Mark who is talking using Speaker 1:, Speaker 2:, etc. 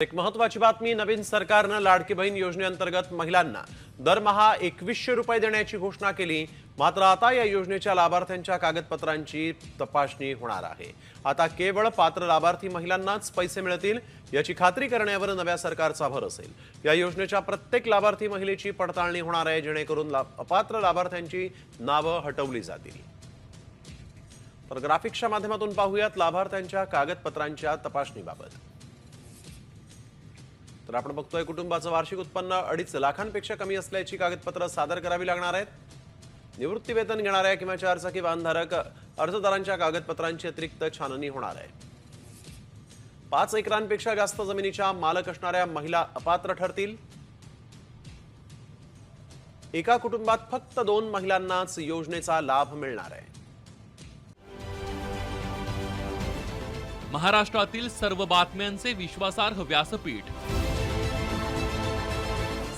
Speaker 1: एक महत्वाची बातमी नवीन सरकारनं लाडकी बहीण योजनेअंतर्गत महिलांना दरमहा एकवीसशे रुपये देण्याची घोषणा केली. मात्र आता या योजनेच्या लाभार्थ्यांच्या कागदपत्रांची तपासणी होणार आहे. आता केवळ पात्र लाभार्थी महिलांनाच पैसे मिळतील याची खात्री करण्यावर नव्या सरकारचा भर असेल. या योजनेच्या प्रत्येक लाभार्थी महिलेची पडताळणी होणार आहे जेणेकरून अपात्र लाभार्थ्यांची नावं हटवली जातील. तर ग्राफिक्सच्या माध्यमातून पाहूयात लाभार्थ्यांच्या कागदपत्रांच्या तपासणीबाबत. तर आपण बघतोय कुटुंबाचं वार्षिक उत्पन्न अडीच लाखांपेक्षा कमी असल्याची कागदपत्र सादर करावी लागणार आहेत. निवृत्ती वेतन घेणाऱ्या किंवा चारचाकी वाहनधारक अर्जदारांच्या कागदपत्रांची अतिरिक्त छाननी होणार आहे. पाच एकरांपेक्षा जास्त जमिनीच्या मालक असणाऱ्या महिला अपात्र ठरतील. एका कुटुंबात फक्त दोन महिलांनाच योजनेचा लाभ मिळणार आहे.
Speaker 2: महाराष्ट्रातील सर्व बातम्यांचे विश्वासार्ह व्यासपीठ